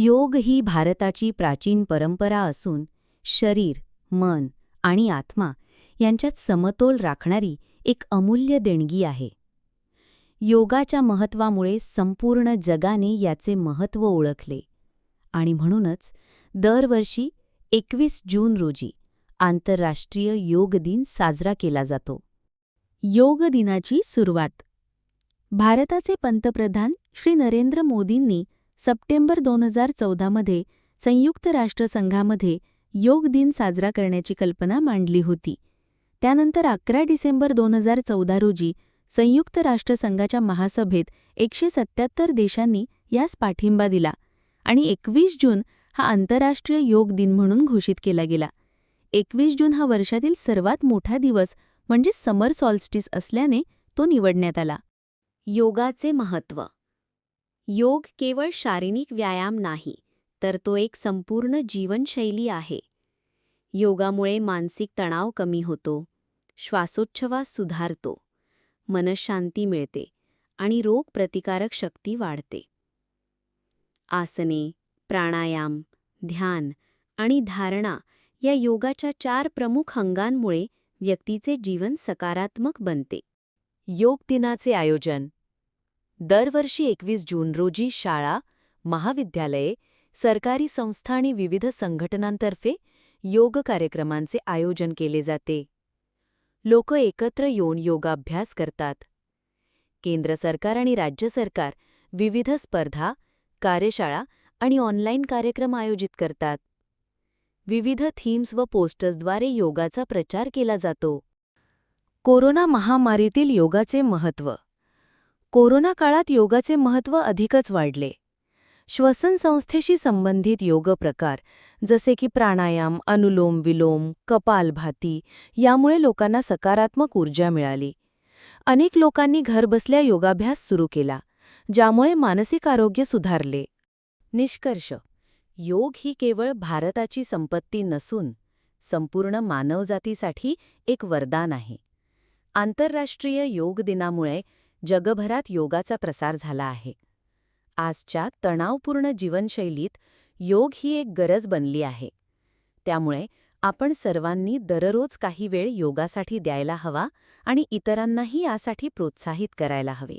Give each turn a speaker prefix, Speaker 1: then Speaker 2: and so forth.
Speaker 1: योग ही भारताची प्राचीन परंपरा असून शरीर मन आणि आत्मा यांच्यात समतोल राखणारी एक अमूल्य देणगी आहे. योगाच्या महत्वामुळे संपूर्ण जगाने याचे महत्त्व ओळखले आणि म्हणूनच दरवर्षी एकवीस जून रोजी आंतरराष्ट्रीय योग दिन साजरा केला जातो.
Speaker 2: योग दिनाची सुरुवात. भारताचे पंतप्रधान श्री नरेंद्र मोदींनी सप्टेंबर दोन हजार चौदामध्ये संयुक्त राष्ट्रसंघामध्ये योग दिन साजरा करण्याची कल्पना मांडली होती. त्यानंतर अकरा डिसेंबर दोन हजार चौदा रोजी संयुक्त राष्ट्रसंघाच्या महासभेत एकशे सत्याहत्तर देशांनी यास पाठिंबा दिला आणि एकवीस जून हा आंतरराष्ट्रीय योग दिन म्हणून घोषित केला गेला. एकवीस जून हा वर्षातील सर्वात मोठा दिवस म्हणजे समर सॉल्स्टिस असल्याने तो निवडण्यात आला.
Speaker 1: योगाचे महत्त्व योग केवळ शारीरिक व्यायाम नाही तर तो एक संपूर्ण जीवनशैली आहे. योगामुळे मानसिक तणाव कमी होतो श्वासोच्छवास सुधारतो मनशांती मिळते आणि रोगप्रतिकारक शक्ती वाढते. आसने प्राणायाम ध्यान आणि धारणा या योगाच्या चार प्रमुख अंगांमुळे व्यक्तीचे जीवन सकारात्मक बनते. योग दिनाचे आयोजन दरवर्षी एकवीस जून रोजी शाळा महाविद्यालये सरकारी संस्था आणि विविध संघटनांतर्फे योग कार्यक्रमांचे आयोजन केले जाते. लोक एकत्र येऊन योगाभ्यास करतात. केंद्र सरकार आणि राज्य सरकार विविध स्पर्धा कार्यशाळा आणि ऑनलाईन कार्यक्रम आयोजित करतात. विविध थीम्स व पोस्टर्सद्वारे योगाचा प्रचार केला जातो.
Speaker 2: कोरोना महामारीतील योगाचे महत्त्व कोरोना काळात योगाचे महत्त्व अधिकच वाढले. श्वसन संस्थेशी संबंधित योग प्रकार जसे की प्राणायाम अनुलोम विलोम कपालभाती यामुळे लोकांना सकारात्मक ऊर्जा मिळाली. अनेक लोकांनी घरबसल्या योगाभ्यास सुरू केला ज्यामुळे मानसिक आरोग्य सुधारले.
Speaker 1: निष्कर्ष योग ही केवळ भारताची संपत्ती नसून संपूर्ण मानवजातीसाठी एक वरदान आहे. आंतरराष्ट्रीय योग दिनामुळे जगभरात योगाचा प्रसार झाला आहे. आजच्या तणावपूर्ण जीवनशैलीत योग ही एक गरज बनली आहे. त्यामुळे आपण सर्वांनी दररोज काही वेळ योगासाठी द्यायला हवा आणि इतरांनाही यासाठी प्रोत्साहित करायला हवे.